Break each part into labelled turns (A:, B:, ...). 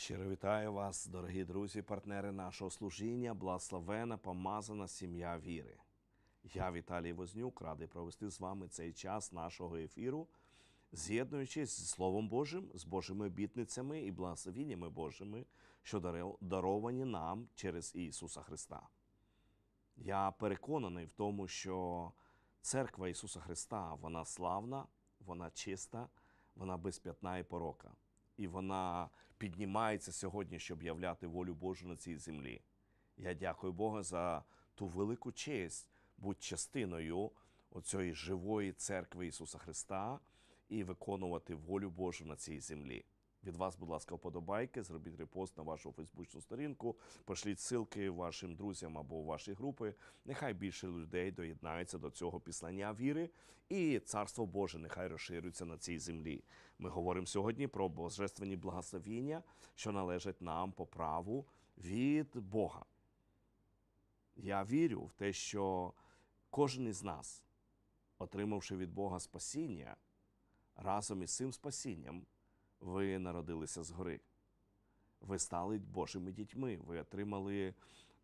A: Щиро вітаю вас, дорогі друзі, партнери нашого служіння, благословена, помазана сім'я віри. Я, Віталій Вознюк, радий провести з вами цей час нашого ефіру, з'єднуючись з Словом Божим, з Божими обітницями і благословіннями Божими, що даровані нам через Ісуса Христа. Я переконаний в тому, що церква Ісуса Христа вона славна, вона чиста, вона безп'ятна і порока. І вона піднімається сьогодні, щоб являти волю Божу на цій землі. Я дякую Богу за ту велику честь бути частиною оцієї живої церкви Ісуса Христа і виконувати волю Божу на цій землі. Від вас, будь ласка, вподобайки, зробіть репост на вашу фейсбучну сторінку, пошліть ссылки вашим друзям або у ваші групи. Нехай більше людей доєднаються до цього післання віри, і царство Боже нехай розширюється на цій землі. Ми говоримо сьогодні про божественні благословіння, що належать нам по праву від Бога. Я вірю в те, що кожен із нас, отримавши від Бога спасіння, разом із цим спасінням ви народилися згори. Ви стали Божими дітьми, ви отримали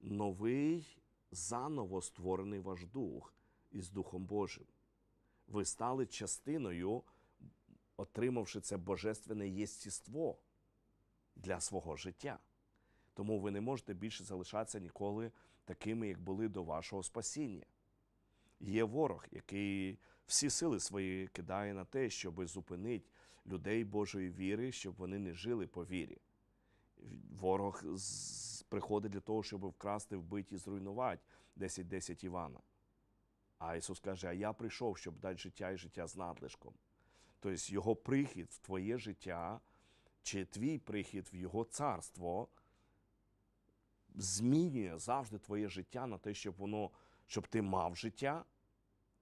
A: новий, заново створений ваш дух із Духом Божим. Ви стали частиною, отримавши це божественне єстіство для свого життя. Тому ви не можете більше залишатися ніколи такими, як були до вашого спасіння. Є ворог, який всі сили свої кидає на те, щоб зупинити людей Божої віри, щоб вони не жили по вірі. Ворог приходить для того, щоб вкрасти, вбити і зруйнувати 10-10 Івана. А Ісус каже: А я прийшов, щоб дати життя і життя з надлишком. Тобто Його прихід в твоє життя, чи твій прихід в Його царство змінює завжди твоє життя на те, щоб воно, щоб ти мав життя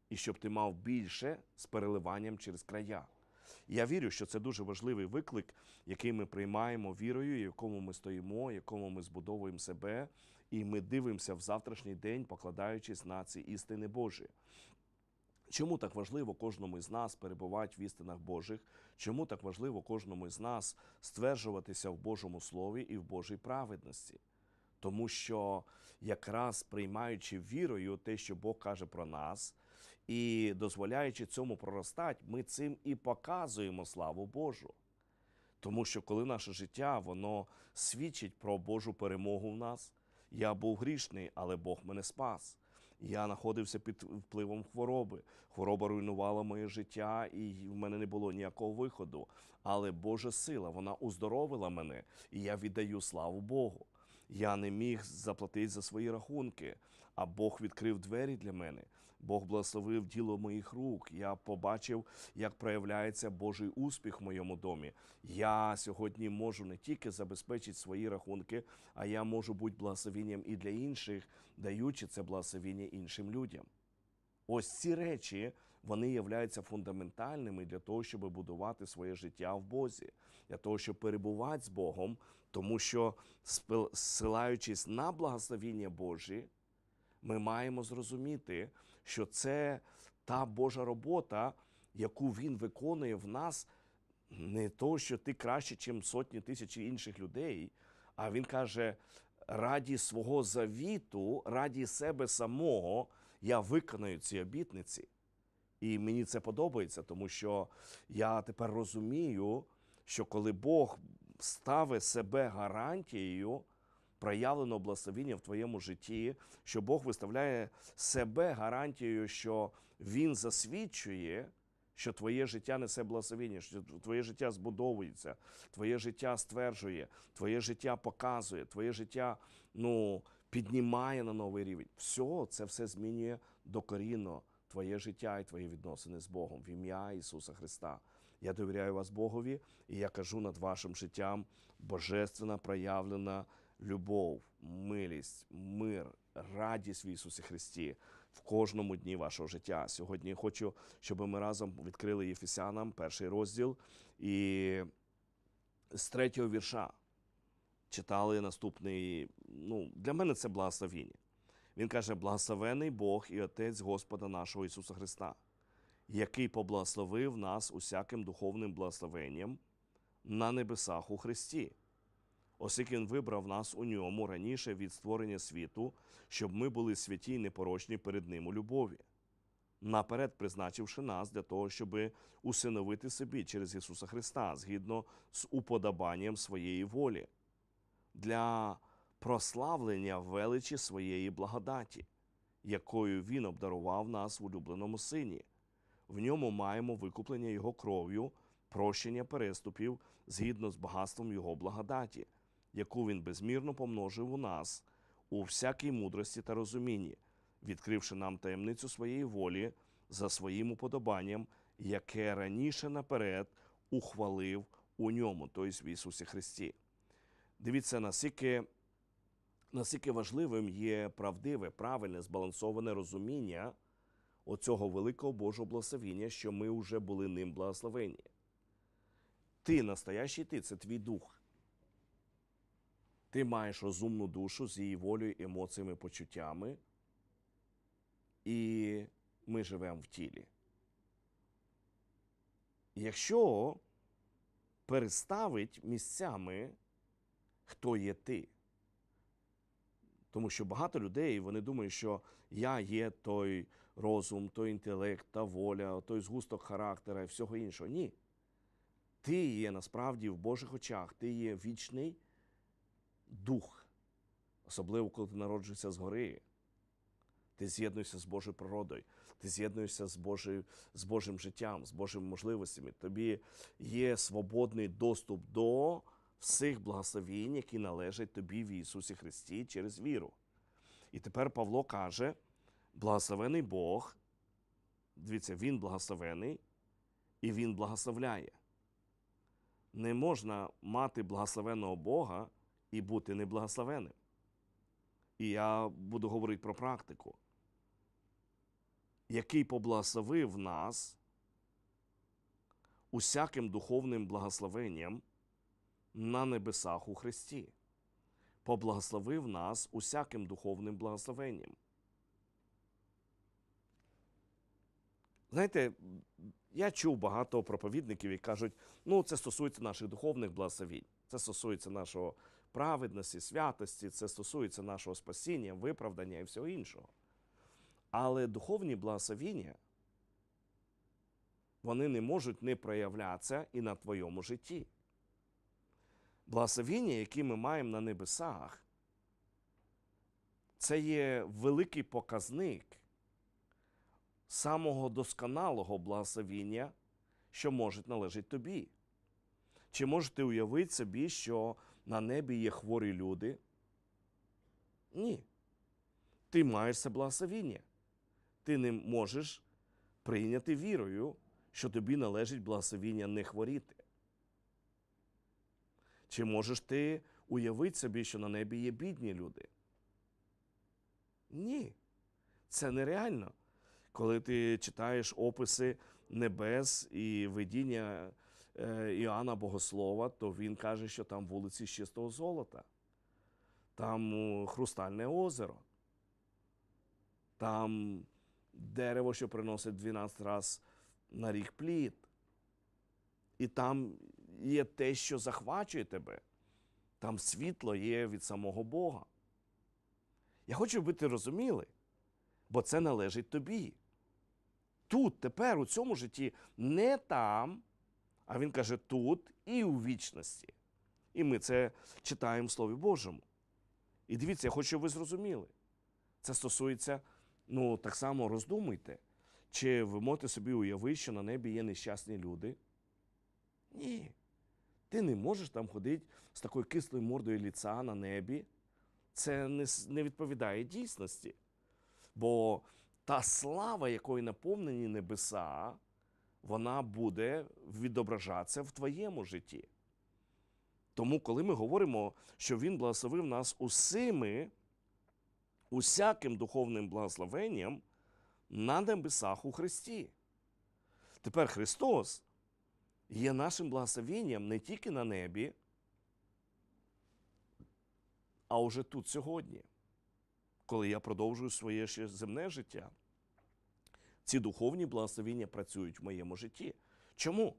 A: і щоб ти мав більше з переливанням через края. Я вірю, що це дуже важливий виклик, який ми приймаємо вірою, якому ми стоїмо, якому ми збудовуємо себе, і ми дивимося в завтрашній день, покладаючись на ці істини Божі. Чому так важливо кожному з нас перебувати в істинах Божих? Чому так важливо кожному з нас стверджуватися в Божому Слові і в Божій праведності? Тому що якраз приймаючи вірою те, що Бог каже про нас, і дозволяючи цьому проростати, ми цим і показуємо славу Божу. Тому що коли наше життя воно свідчить про Божу перемогу в нас, я був грішний, але Бог мене спас. Я знаходився під впливом хвороби. Хвороба руйнувала моє життя, і в мене не було ніякого виходу. Але Божа сила вона уздоровила мене, і я віддаю славу Богу. Я не міг заплатити за свої рахунки, а Бог відкрив двері для мене. Бог благословив діло моїх рук. Я побачив, як проявляється Божий успіх в моєму домі. Я сьогодні можу не тільки забезпечити свої рахунки, а я можу бути благословенням і для інших, даючи це благословення іншим людям. Ось ці речі вони являються фундаментальними для того, щоб будувати своє життя в Бозі, для того, щоб перебувати з Богом, тому що спил- на благословіння Божі, ми маємо зрозуміти, що це та Божа робота, яку Він виконує в нас, не то, що ти краще, ніж сотні тисяч інших людей, а він каже: раді свого завіту, раді себе самого, я виконаю ці обітниці. І мені це подобається, тому що я тепер розумію, що коли Бог ставить себе гарантією проявленого благословіння в твоєму житті, що Бог виставляє себе гарантією, що Він засвідчує, що твоє життя несе благословіння, що твоє життя збудовується, твоє життя стверджує, твоє життя показує, твоє життя ну, піднімає на новий рівень. Все, це все змінює докорінно твоє життя і твої відносини з Богом в ім'я Ісуса Христа. Я довіряю вас Богові, і я кажу над вашим життям божественна проявлена любов, милість, мир, радість в Ісусі Христі в кожному дні вашого життя. Сьогодні хочу, щоб ми разом відкрили Єфесянам перший розділ і з третього вірша читали наступний. Ну, для мене це благословіння. Він каже: благословений Бог і Отець Господа нашого Ісуса Христа, який поблагословив нас усяким духовним благословенням на небесах у Христі, оскільки Він вибрав нас у ньому раніше від створення світу, щоб ми були святі й непорочні перед Ним у любові, наперед призначивши нас для того, щоб усиновити собі через Ісуса Христа згідно з уподобанням своєї волі, для прославлення величі своєї благодаті, якою Він обдарував нас в улюбленому Сині. В ньому маємо викуплення Його кров'ю, прощення переступів згідно з багатством Його благодаті, яку Він безмірно помножив у нас у всякій мудрості та розумінні, відкривши нам таємницю своєї волі за своїм уподобанням, яке раніше наперед ухвалив у ньому, тобто в Ісусі Христі. Дивіться, наскільки, наскільки важливим є правдиве, правильне, збалансоване розуміння оцього великого Божого благословіння, що ми вже були ним благословені. Ти настоящий ти це твій дух. Ти маєш розумну душу з її волею, емоціями, почуттями, і ми живемо в тілі. Якщо переставить місцями, хто є ти. Тому що багато людей вони думають, що я є той розум, той інтелект, та воля, той згусток характера і всього іншого. Ні. Ти є насправді в Божих очах, ти є вічний дух, особливо коли ти народжуєшся згори. Ти з'єднуєшся з Божою природою, ти з'єднуєшся з, Божою, з Божим життям, з Божими можливостями. Тобі є свободний доступ до всіх благословінь, які належать тобі в Ісусі Христі через віру. І тепер Павло каже: благословений Бог, дивіться, Він благословений і Він благословляє. Не можна мати благословеного Бога і бути неблагословеним. І я буду говорити про практику, який поблагословив нас усяким духовним благословенням на небесах у Христі, поблагословив нас усяким духовним благословенням. Знаєте, я чув багато проповідників, які кажуть, ну, це стосується наших духовних благословінь, це стосується нашого праведності, святості, це стосується нашого спасіння, виправдання і всього іншого. Але духовні благословіння, вони не можуть не проявлятися і на твоєму житті. Благословіння, які ми маємо на небесах, це є великий показник самого досконалого благословіння, що може належати тобі. Чи можете уявити собі, що на небі є хворі люди? Ні. Ти маєш це благословіння. Ти не можеш прийняти вірою, що тобі належить благословіння не хворіти. Чи можеш ти уявити собі, що на небі є бідні люди? Ні. Це нереально. Коли ти читаєш описи небес і видіння Іоанна Богослова, то він каже, що там вулиці з чистого золота, там хрустальне озеро, там дерево, що приносить 12 разів на рік плід. І там є те, що захвачує тебе. Там світло є від самого Бога. Я хочу, щоб ти розуміли, бо це належить тобі. Тут, тепер, у цьому житті, не там, а він каже тут і у вічності. І ми це читаємо в Слові Божому. І дивіться, я хочу, щоб ви зрозуміли. Це стосується, ну, так само роздумуйте, чи ви можете собі уявити, що на небі є нещасні люди? Ні. Ти не можеш там ходити з такою кислою мордою ліца на небі. Це не, відповідає дійсності. Бо та слава, якою наповнені небеса, вона буде відображатися в твоєму житті. Тому, коли ми говоримо, що Він благословив нас усіми, усяким духовним благословенням на небесах у Христі. Тепер Христос є нашим благословенням не тільки на небі, а уже тут сьогодні, коли я продовжую своє ще земне життя. Ці духовні благословіння працюють в моєму житті. Чому?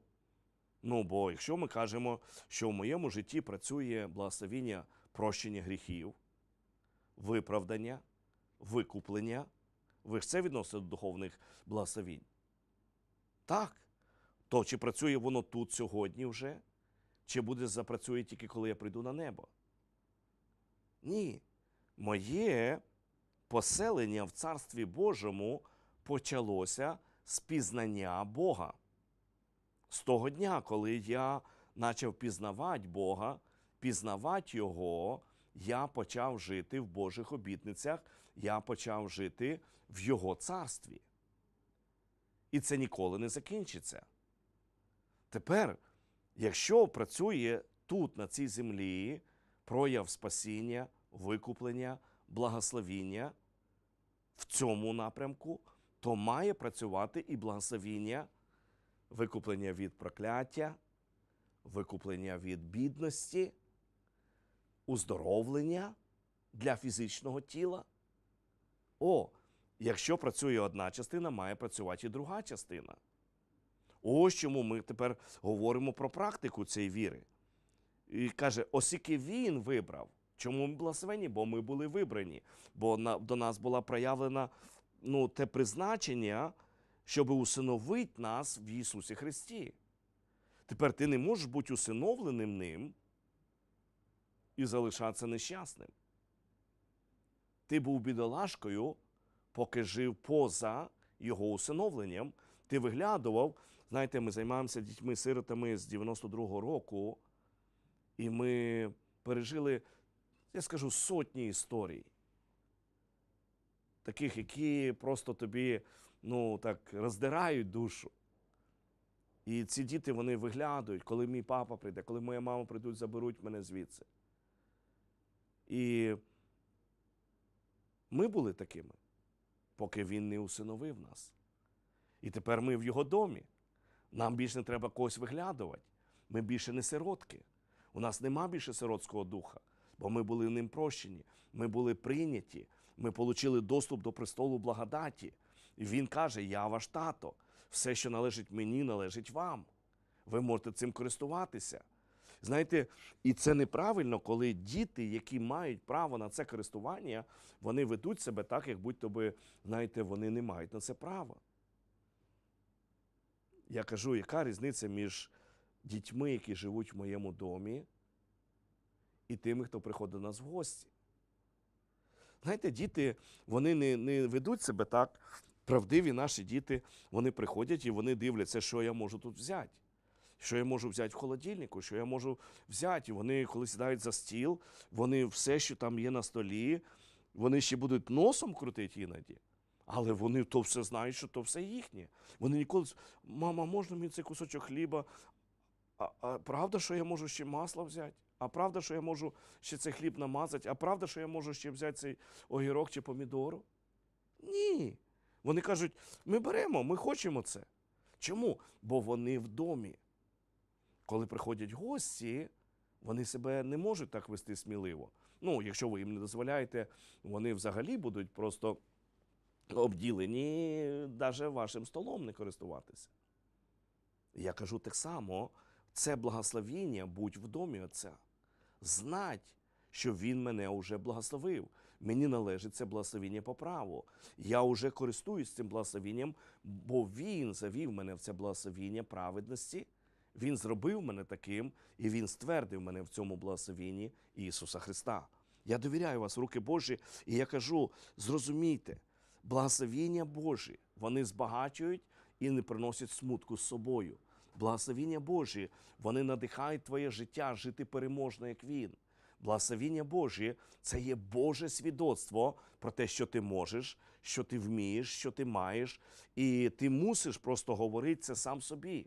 A: Ну, бо якщо ми кажемо, що в моєму житті працює благословіння прощення гріхів, виправдання, викуплення, ви ж це відносите до духовних благословінь? Так. То чи працює воно тут сьогодні вже, чи буде запрацює тільки коли я прийду на небо? Ні. Моє поселення в Царстві Божому почалося з пізнання Бога. З того дня, коли я почав пізнавати Бога, пізнавати Його, я почав жити в Божих обітницях, я почав жити в Його царстві. І це ніколи не закінчиться. Тепер, якщо працює тут, на цій землі, прояв спасіння, викуплення, благословіння в цьому напрямку, то має працювати і благословіння, викуплення від прокляття, викуплення від бідності, уздоровлення для фізичного тіла. О, якщо працює одна частина, має працювати і друга частина. Ось чому ми тепер говоримо про практику цієї віри. І каже, оскільки він вибрав. Чому ми благословені? Бо ми були вибрані, бо на, до нас була проявлена ну, те призначення, щоб усиновити нас в Ісусі Христі. Тепер ти не можеш бути усиновленим ним і залишатися нещасним. Ти був бідолашкою, поки жив поза його усиновленням. Ти виглядував. Знаєте, ми займаємося дітьми-сиротами з 92-го року, і ми пережили, я скажу, сотні історій. Таких, які просто тобі ну, так, роздирають душу. І ці діти вони виглядають, коли мій папа прийде, коли моя мама прийдуть, заберуть мене звідси. І ми були такими, поки він не усиновив нас. І тепер ми в його домі. Нам більше не треба когось виглядувати. Ми більше не сиротки. У нас нема більше сиротського духа, бо ми були ним прощені, ми були прийняті, ми отримали доступ до престолу благодаті. І він каже: Я ваш тато, все, що належить мені, належить вам. Ви можете цим користуватися. Знаєте, і це неправильно, коли діти, які мають право на це користування, вони ведуть себе так, як будь-то би, знаєте, вони не мають на це права. Я кажу, яка різниця між дітьми, які живуть в моєму домі, і тими, хто приходить до нас в гості. Знаєте, діти, вони не, не ведуть себе так. Правдиві наші діти, вони приходять і вони дивляться, що я можу тут взяти. Що я можу взяти в холодильнику, що я можу взяти. І вони, коли сідають за стіл, вони все, що там є на столі, вони ще будуть носом крутити іноді. Але вони то все знають, що то все їхнє. Вони ніколи. Мама, можна мені цей кусочок хліба? А, а правда, що я можу ще масло взяти? А правда, що я можу ще цей хліб намазати? А правда, що я можу ще взяти цей огірок чи помідору? Ні. Вони кажуть: ми беремо, ми хочемо це. Чому? Бо вони в домі. Коли приходять гості, вони себе не можуть так вести сміливо. Ну, якщо ви їм не дозволяєте, вони взагалі будуть просто обділені навіть вашим столом не користуватися. Я кажу так само: це благословіння будь в домі Отця. Знать, що Він мене вже благословив. Мені належить це благословіння по праву. Я вже користуюсь цим благословінням, бо Він завів мене в це благословіння праведності. Він зробив мене таким, і Він ствердив мене в цьому благословінні Ісуса Христа. Я довіряю вас руки Божі, і я кажу: зрозумійте, благословіння Божі, вони збагачують і не приносять смутку з собою. Благословіння Божі, вони надихають твоє життя жити переможно, як Він. Благословіння Божі це є Боже свідоцтво про те, що ти можеш, що ти вмієш, що ти маєш, і ти мусиш просто говорити це сам собі.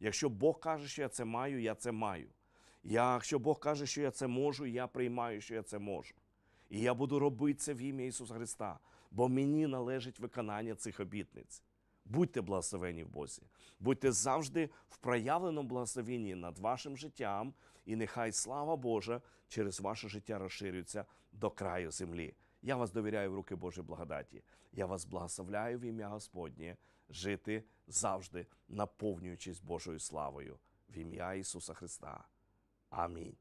A: Якщо Бог каже, що я це маю, я це маю. Якщо Бог каже, що я це можу, я приймаю, що я це можу. І я буду робити це в ім'я Ісуса Христа, бо мені належить виконання цих обітниць. Будьте благословені в Бозі, будьте завжди в проявленому благословенні над вашим життям, і нехай слава Божа через ваше життя розширюється до краю землі. Я вас довіряю в руки Божої благодаті. Я вас благословляю в ім'я Господнє жити завжди, наповнюючись Божою славою. в ім'я Ісуса Христа. Амінь.